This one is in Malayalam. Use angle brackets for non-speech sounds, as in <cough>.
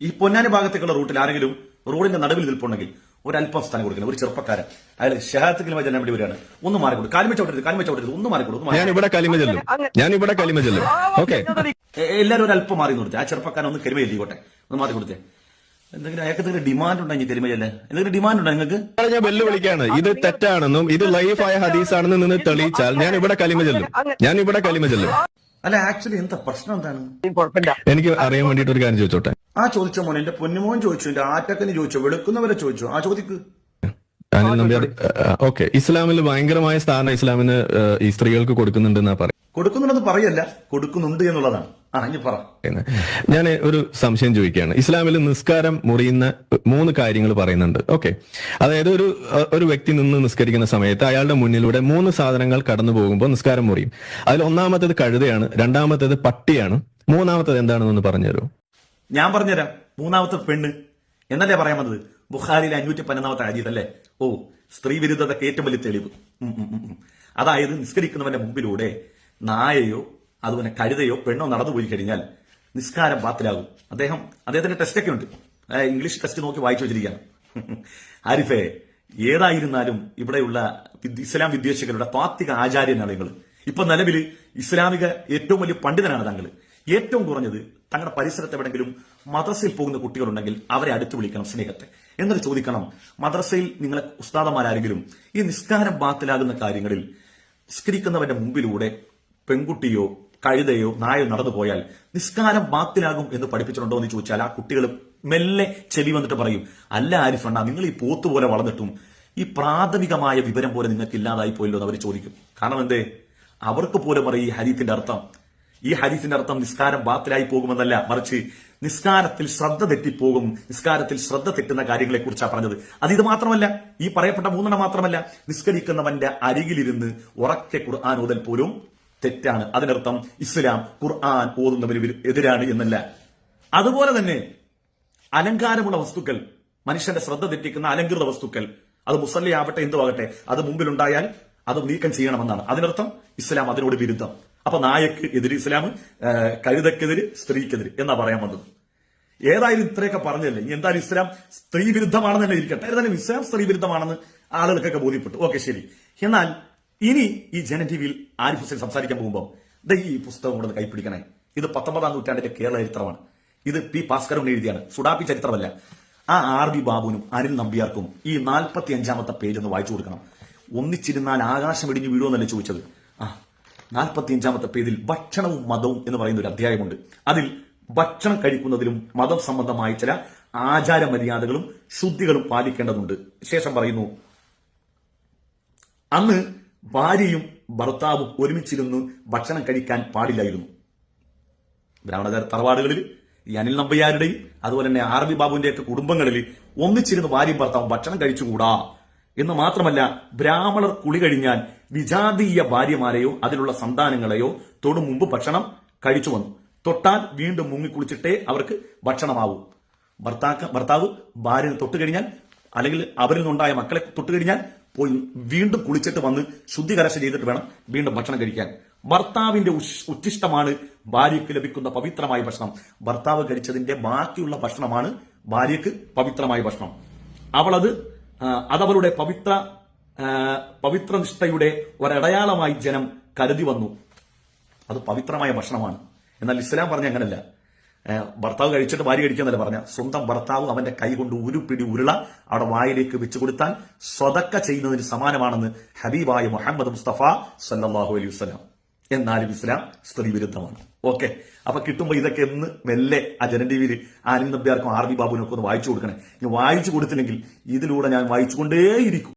ഈ പൊന്നാനി ഭാഗത്തേക്കുള്ള റൂട്ടിൽ ആരെങ്കിലും റോഡിന്റെ നടുവിൽ നിൽപ്പുണ്ടെങ്കിൽ ഒരല്പം സ്ഥലം കൊടുക്കണം. ഒരു ചെറുപ്പക്കാരൻ. അയാൾ ഷഹാത്തുകളുമായി ജനം വേണ്ടി വരികയാണ് ഒന്ന് മാറിക്കൊടുക്കും കാലിമ ചവിട്ടരുത് കാലിമ ചവിട്ടരുത് ഒന്ന് മാറിക്കൊടുക്കും ഞാൻ ഇവിടെ കലിമ ചെല്ലും ഞാൻ ഇവിടെ കലിമ ചെല്ലും ഓക്കെ. എല്ലാവരും ഒരു അല്പം മാറി നിർത്തി ആ ചെറുപ്പക്കാരൻ ഒന്ന് കരിമ എഴുതിക്കോട്ടെ. ഒന്ന് മാറി കൊടുത്തേ. എന്തെങ്കിലും അയാൾക്ക് എന്തെങ്കിലും ഡിമാൻഡ് ഉണ്ടെങ്കിൽ കരിമയല്ലേ എന്തെങ്കിലും ഡിമാൻഡ് ഉണ്ടോ നിങ്ങൾക്ക്? ഞാൻ ഇത് തെറ്റാണെന്നും ഇത് ലൈഫ് ആയ ഹദീസാണെന്നും നിന്ന് തെളിയിച്ചാൽ ഞാൻ ഇവിടെ കലിമ ചെല്ലും ഞാൻ ഇവിടെ കലിമ ചെല്ലും അല്ല ആക്ച്വലി എന്താ പ്രശ്നം എന്താണ്? എനിക്ക് അറിയാൻ വേണ്ടിട്ട് ഒരു കാര്യം ചോദിച്ചോട്ടെ? ആ ചോദിച്ച മോനെ എന്റെ പൊന്നുമോൻ ചോദിച്ചു എന്റെ ആറ്റക്കന് ചോദിച്ചു വെളുക്കുന്നവരെ ചോദിച്ചു. ആ ചോദിക്ക്. ഓക്കെ. ഇസ്ലാമിൽ ഭയങ്കരമായ സ്ഥാനം ഇസ്ലാമിന് ഈ സ്ത്രീകൾക്ക് കൊടുക്കുന്നുണ്ടെന്നാ കൊടുക്കുന്നുണ്ടെന്ന് പറയല്ല കൊടുക്കുന്നുണ്ട് എന്നുള്ളതാണ്. ഞാൻ ഒരു സംശയം ചോദിക്കുകയാണ്. ഇസ്ലാമിൽ നിസ്കാരം മുറിയുന്ന മൂന്ന് കാര്യങ്ങൾ പറയുന്നുണ്ട്. ഓക്കെ. അതായത് ഒരു ഒരു വ്യക്തി നിന്ന് നിസ്കരിക്കുന്ന സമയത്ത് അയാളുടെ മുന്നിലൂടെ മൂന്ന് സാധനങ്ങൾ കടന്നു പോകുമ്പോൾ നിസ്കാരം മുറിയും. അതിൽ ഒന്നാമത്തേത് കഴുതയാണ് രണ്ടാമത്തേത് പട്ടിയാണ്. മൂന്നാമത്തേത് എന്താണെന്നൊന്ന് പറഞ്ഞുതരുമോ ഞാൻ പറഞ്ഞുതരാം. മൂന്നാമത്തെ പെണ്ണ്. എന്നല്ലേ പറയാൻ വന്നത്? ബുഖാരിയിലെ അഞ്ഞൂറ്റി പതിനൊന്നാമത്തെ അജീത് അല്ലേ? ഓ സ്ത്രീ വിരുദ്ധതയ്ക്ക് ഏറ്റവും വലിയ തെളിവ്. അതായത് നിസ്കരിക്കുന്നവന്റെ മുമ്പിലൂടെ നായയോ അതുപോലെ കഴുതയോ പെണ്ണോ നടന്നു പോയി കഴിഞ്ഞാൽ നിസ്കാരം ബാത്തിലാകും. അദ്ദേഹം അദ്ദേഹത്തിന്റെ ടെസ്റ്റൊക്കെ ഉണ്ട്. ഇംഗ്ലീഷ് ടെസ്റ്റ് നോക്കി വായിച്ചു വെച്ചിരിക്കുകയാണ്. <laughs> ആരിഫേ ഏതായിരുന്നാലും ഇവിടെയുള്ള ഇസ്ലാം വിദ്വേഷികളുടെ താത്വിക ആചാര്യനാണ് നിങ്ങൾ ഇപ്പൊ നിലവിൽ ഇസ്ലാമിക ഏറ്റവും വലിയ പണ്ഡിതനാണ് താങ്കൾ ഏറ്റവും കുറഞ്ഞത് തങ്ങളുടെ പരിസരത്ത് എവിടെങ്കിലും മദ്രസയിൽ പോകുന്ന കുട്ടികളുണ്ടെങ്കിൽ അവരെ അടുത്ത് വിളിക്കണം സ്നേഹത്തെ. എന്നിട്ട് ചോദിക്കണം മദ്രസയിൽ നിങ്ങളെ ഉസ്താദന്മാരാരെങ്കിലും ഈ നിസ്കാരം ബാത്തിലാകുന്ന കാര്യങ്ങളിൽ നിസ്കരിക്കുന്നവന്റെ മുമ്പിലൂടെ പെൺകുട്ടിയോ കഴുതയോ നായോ നടന്നു പോയാൽ നിസ്കാരം ബാത്തിലാകും എന്ന് പഠിപ്പിച്ചിട്ടുണ്ടോ എന്ന് ചോദിച്ചാൽ ആ കുട്ടികൾ മെല്ലെ ചെവി വന്നിട്ട് പറയും അല്ല ആരിഫണ്ണ നിങ്ങൾ ഈ പോത്ത് പോലെ വളർന്നിട്ടും ഈ പ്രാഥമികമായ വിവരം പോലെ നിങ്ങൾക്ക് ഇല്ലാതായി പോയല്ലോ എന്ന് അവർ ചോദിക്കും. കാരണം എന്തേ? അവർക്ക് പോലും പറയും ഈ ഹരീത്തിന്റെ അർത്ഥം. ഈ ഹരീഫിന്റെ അർത്ഥം നിസ്കാരം ബാത്തിലായി പോകുമെന്നല്ല മറിച്ച് നിസ്കാരത്തിൽ ശ്രദ്ധ തെറ്റിപ്പോകും നിസ്കാരത്തിൽ ശ്രദ്ധ തെറ്റുന്ന കാര്യങ്ങളെ കുറിച്ചാണ് പറഞ്ഞത്. അത് ഇത് മാത്രമല്ല ഈ പറയപ്പെട്ട മൂന്നെണ്ണം മാത്രമല്ല നിസ്കരിക്കുന്നവന്റെ അരികിലിരുന്ന് ഉറക്കെ ഖുർആൻ ഓതൽ പോലും തെറ്റാണ്. അതിനർത്ഥം ഇസ്ലാം ഖുർആൻ ഓതുന്നവന് വിരു- എതിരാണ് എന്നല്ല. അതുപോലെ തന്നെ അലങ്കാരമുള്ള വസ്തുക്കൾ മനുഷ്യന്റെ ശ്രദ്ധ തെറ്റിക്കുന്ന അലങ്കൃത വസ്തുക്കൾ അത് മുസല്ലി ആവട്ടെ എന്തു ആകട്ടെ അത് മുമ്പിലുണ്ടായാൽ അത് നീക്കം ചെയ്യണമെന്നാണ്. അതിനർത്ഥം ഇസ്ലാം അതിനോട് വിരുദ്ധം. അപ്പൊ നായക്ക് എതിര് ഇസ്ലാം കരുതക്കെതിര് സ്ത്രീക്കെതിര് എന്നാ പറയാൻ വന്നത്. ഏതായാലും ഇത്രയൊക്കെ പറഞ്ഞല്ലേ? ഇനി എന്തായാലും ഇസ്ലാം സ്ത്രീ വിരുദ്ധമാണെന്ന് തന്നെ ഇരിക്കട്ടെ. ഏതായാലും ഇസ്ലാം സ്ത്രീ വിരുദ്ധമാണെന്ന് ആളുകൾക്കൊക്കെ ബോധ്യപ്പെട്ടു. ഓക്കെ ശരി. എന്നാൽ ഇനി ഈ ജന ടിവിയിൽ ആരിഫ് ഹുസൈൻ സംസാരിക്കാൻ പോകുമ്പോൾ ദേ ഈ പുസ്തകം കൂടെ ഒന്ന് കൈപ്പിടിക്കണേ. ഇത് പത്തൊമ്പതാം നൂറ്റാണ്ടിന്റെ കേരള ചരിത്രമാണ്. ഇത് പി ഭാസ്കരൻ എഴുതിയാണ്. സുഡാപ്പി ചരിത്രമല്ല. ആ ആർ ബി ബാബുവിനും അനിൽ നമ്പ്യാർക്കും ഈ നാൽപ്പത്തി അഞ്ചാമത്തെ പേജ് ഒന്ന് വായിച്ചു കൊടുക്കണം. ഒന്നിച്ചിരുന്നാൽ ആകാശം ഇടിഞ്ഞു വീഴുമെന്നല്ലേ ചോദിച്ചത്. ആ നാൽപ്പത്തി അഞ്ചാമത്തെ പേജിൽ ഭക്ഷണവും മതവും എന്ന് പറയുന്ന ഒരു അധ്യായമുണ്ട്. അതിൽ ഭക്ഷണം കഴിക്കുന്നതിലും മതം സംബന്ധമായ ചില ആചാര മര്യാദകളും ശുദ്ധികളും പാലിക്കേണ്ടതുണ്ട്. ശേഷം പറയുന്നു അന്ന് ഭാര്യയും ഭർത്താവും ഒരുമിച്ചിരുന്ന് ഭക്ഷണം കഴിക്കാൻ പാടില്ലായിരുന്നു. ബ്രാഹ്മണ തറവാടുകളിൽ ഈ അനിൽ നമ്പയ്യാരുടെയും അതുപോലെ തന്നെ ആർ ബി ബാബുവിന്റെ ഒക്കെ കുടുംബങ്ങളിൽ ഒന്നിച്ചിരുന്ന് ഭാര്യയും ഭർത്താവും ഭക്ഷണം കഴിച്ചുകൂടാ? എന്ന് മാത്രമല്ല ബ്രാഹ്മണർ കുളി കഴിഞ്ഞാൽ വിജാതീയ ഭാര്യമാരെയോ അതിലുള്ള സന്താനങ്ങളെയോ തൊടു മുമ്പ് ഭക്ഷണം കഴിച്ചു വന്നു. തൊട്ടാൽ വീണ്ടും മുങ്ങിക്കുളിച്ചിട്ടേ അവർക്ക് ഭക്ഷണമാവും. ഭർത്താക്ക ഭർത്താവ് ഭാര്യനെ തൊട്ട് കഴിഞ്ഞാൽ അല്ലെങ്കിൽ അവരിൽ നിന്നുണ്ടായ മക്കളെ തൊട്ട് കഴിഞ്ഞാൽ പോയി വീണ്ടും കുളിച്ചിട്ട് വന്ന് ശുദ്ധികരശ ചെയ്തിട്ട് വേണം വീണ്ടും ഭക്ഷണം കഴിക്കാൻ. ഭർത്താവിന്റെ ഉച്ചിഷ്ടമാണ് ഭാര്യയ്ക്ക് ലഭിക്കുന്ന പവിത്രമായ ഭക്ഷണം. ഭർത്താവ് കഴിച്ചതിന്റെ ബാക്കിയുള്ള ഭക്ഷണമാണ് ഭാര്യയ്ക്ക് പവിത്രമായ ഭക്ഷണം. അവളത് അതവളുടെ പവിത്ര പവിത്രനിഷ്ഠയുടെ ഒരടയാളമായി ജനം കരുതി വന്നു. അത് പവിത്രമായ ഭക്ഷണമാണ്. എന്നാൽ ഇസ്ലാം പറഞ്ഞ അങ്ങനല്ല. ഭർത്താവ് കഴിച്ചിട്ട് ഭാര്യ കഴിക്കുന്നല്ലേ പറഞ്ഞ? സ്വന്തം ഭർത്താവ് അവന്റെ കൈ കൊണ്ട് ഒരു പിടി ഉരുള അവിടെ വായിലേക്ക് വെച്ചു കൊടുത്താൽ സ്വതക്ക ചെയ്യുന്നതിന് സമാനമാണെന്ന് ഹബീബായ മുഹമ്മദ് മുസ്തഫ സല്ലാഹു അലൈഹി വസ്ലാം എന്നാലും ഇസ്ലാം സ്ത്രീ വിരുദ്ധമാണ്. ഓക്കെ. അപ്പൊ കിട്ടുമ്പോ ഇതൊക്കെ എന്ന് മെല്ലെ ആ ജനൻ ടി വിയിൽ ആനന്ദ് നമ്പ്യാർക്കും ആർ ബി ബാബുവിനൊക്കെ ഒന്ന് വായിച്ചു കൊടുക്കണേ. ഇനി വായിച്ചു കൊടുത്തില്ലെങ്കിൽ ഇതിലൂടെ ഞാൻ വായിച്ചുകൊണ്ടേയിരിക്കും.